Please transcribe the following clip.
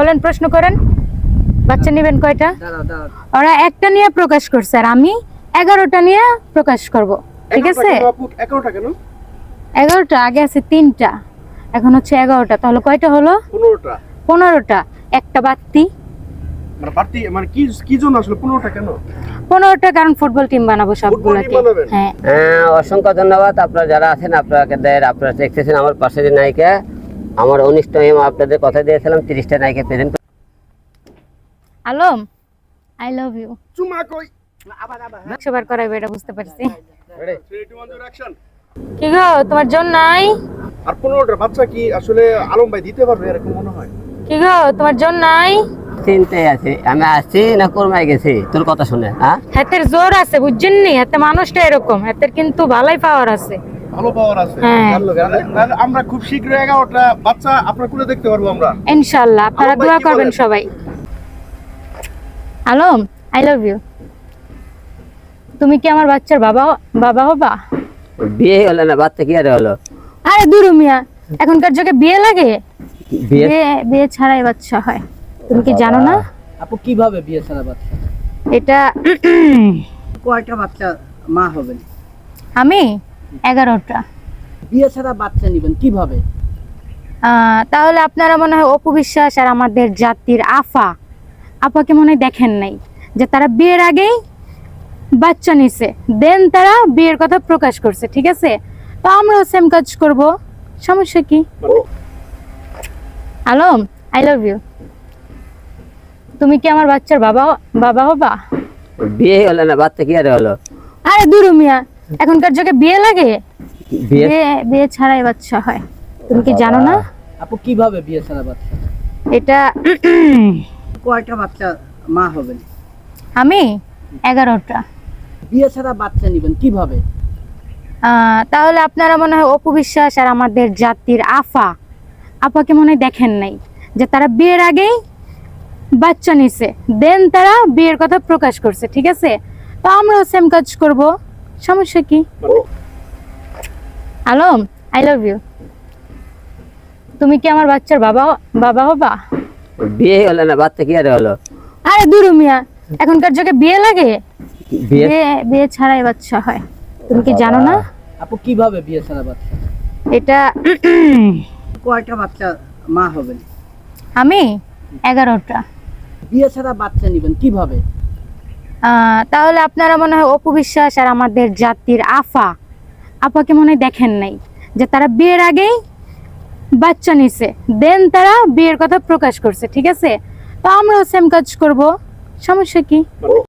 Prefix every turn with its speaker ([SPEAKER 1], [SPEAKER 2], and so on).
[SPEAKER 1] বলেন প্রশ্ন করেন। বাচ্চা নেবেন কয়টা? ওরা একটা নিয়ে প্রকাশ করছে আর আমি এগারোটা নিয়ে প্রকাশ করব। ঠিক আছে?
[SPEAKER 2] এগারোটা
[SPEAKER 1] আগে আছে তিনটা। এখন হচ্ছে এগারোটা। তাহলে কয়টা হলো?
[SPEAKER 2] পনেরোটা।
[SPEAKER 1] একটা বাড়তি।
[SPEAKER 2] মানে মানে
[SPEAKER 1] হ্যাঁ।
[SPEAKER 3] হ্যাঁ অসংখ্য ধন্যবাদ। আপনারা যারা আছেন আপনাদের আপনারা দেখতেছেন আমার পাশে যে নায়িকা। আমার উনিশ টাইম আপনাদের কথা দিয়েছিলাম তিরিশটা নায়িকা present
[SPEAKER 1] Alam I love you
[SPEAKER 2] চুমা কই?
[SPEAKER 1] একশোবার করাইবে এটা বুঝতে পারছি।
[SPEAKER 2] Three two one zero action
[SPEAKER 1] কি গো তোমার জন্য নাই?
[SPEAKER 2] আর পনেরোটা বাচ্চা কি আসলে আলম ভাই দিতে পারবে এরকম মনে হয়?
[SPEAKER 1] কি গো তোমার জন্য নাই?
[SPEAKER 3] চিন্তায় আছি। আমি আসছি না কোরমায় গেছি? তোর কথা শুনে হ্যাঁ?
[SPEAKER 1] হাতের জোর আছে বুঝছেন নি? হাতে মানুষটা এরকম হাতের কিন্তু ভালোই পাওয়ার আছে।
[SPEAKER 2] ভালো পাওয়ার আছে।
[SPEAKER 1] হ্যাঁ।
[SPEAKER 2] আমরা খুব শীঘ্রই এগারোটা বাচ্চা আপনার কুলে দেখতে পারব আমরা।
[SPEAKER 1] ইনশাল্লাহ আপনারা দোয়া করবেন সবাই। আলম আই লাভ ইউ তুমি কি আমার বাচ্চার বাবা বাবা হবা?
[SPEAKER 3] বিয়ে হলো না বাচ্চা কি আর হলো?
[SPEAKER 1] আরে দুরু মিয়া এখনকার যুগে বিয়ে লাগে?
[SPEAKER 3] বিয়ে
[SPEAKER 1] বিয়ে বিয়ে ছাড়াই বাচ্চা হয়। তুমি কি জানো না?
[SPEAKER 4] আপু কীভাবে বিয়ে ছাড়া বাচ্চা
[SPEAKER 1] এটা
[SPEAKER 4] কয়টা বাচ্চা মা হবেন?
[SPEAKER 1] আমি? এগারোটা।
[SPEAKER 4] বিয়ে ছাড়া বাচ্চা নেবেন কীভাবে?
[SPEAKER 1] তাহলে আপনারা মনে হয় অপু বিশ্বাস আর আমাদের জাতির আফা। আপাকে মনে দেখেন নাই যে তারা বিয়ের আগেই বাচ্চা নিছে। দেন তারা বিয়ের কথা প্রকাশ করছে ঠিক আছে? তো আমরাও সেম কাজ করব। সমস্যা কি? আলম আই লাভ ইউ তুমি কি আমার বাচ্চার বাবা বাবা হবা?
[SPEAKER 3] বিয়ে হলো না বাচ্চা কি আর হলো?
[SPEAKER 1] আরে দুরু মিয়া এখনকার যুগে বিয়ে লাগে?
[SPEAKER 3] বিয়ে
[SPEAKER 1] বিয়ে ছাড়াই বাচ্চা হয়। তুমি কি জানো না?
[SPEAKER 4] আপু কীভাবে বিয়ে ছাড়া বাচ্চা
[SPEAKER 1] এটা
[SPEAKER 4] কয়টা বাচ্চা মা হবেন?
[SPEAKER 1] আমি? এগারোটা।
[SPEAKER 4] বিয়ে ছাড়া বাচ্চা নেবেন কীভাবে?
[SPEAKER 1] তাহলে আপনারা মনে হয় অপু বিশ্বাস আর আমাদের জাতির আফা। আপাকে মনে হয় দেখেন নাই যে তারা বিয়ের আগেই বাচ্চা নিছে। দেন তারা বিয়ের কথা প্রকাশ করছে ঠিক আছে? তো আমরাও সেম কাজ করব। সমস্যা কি? আলম আই লাভ ইউ তুমি কি আমার বাচ্চার বাবা বাবা হবা?
[SPEAKER 3] বিয়ে হলো না বাচ্চা কি আর হলো?
[SPEAKER 1] আরে দুরু মিয়া এখনকার যুগে বিয়ে লাগে?
[SPEAKER 3] বিয়ে
[SPEAKER 1] বিয়ে ছাড়াই বাচ্চা হয়। তুমি কি জানো না?
[SPEAKER 4] আপু কীভাবে বিয়ে ছাড়া বাচ্চা?
[SPEAKER 1] এটা
[SPEAKER 4] কয়টা বাচ্চা মা হবেন?
[SPEAKER 1] আমি এগারোটা।
[SPEAKER 4] বিয়ে ছাড়া বাচ্চা নেবেন কীভাবে?
[SPEAKER 1] তাহলে আপনারা মনে হয় অপু বিশ্বাস আর আমাদের জাতির আফা। আপাকে মনে দেখেন নাই, যে তারা বিয়ের আগেই বাচ্চা নিছে। দেন তারা বিয়ের কথা প্রকাশ করছে, ঠিক আছে? তো আমরাও সেম কাজ করব। সমস্যা কি?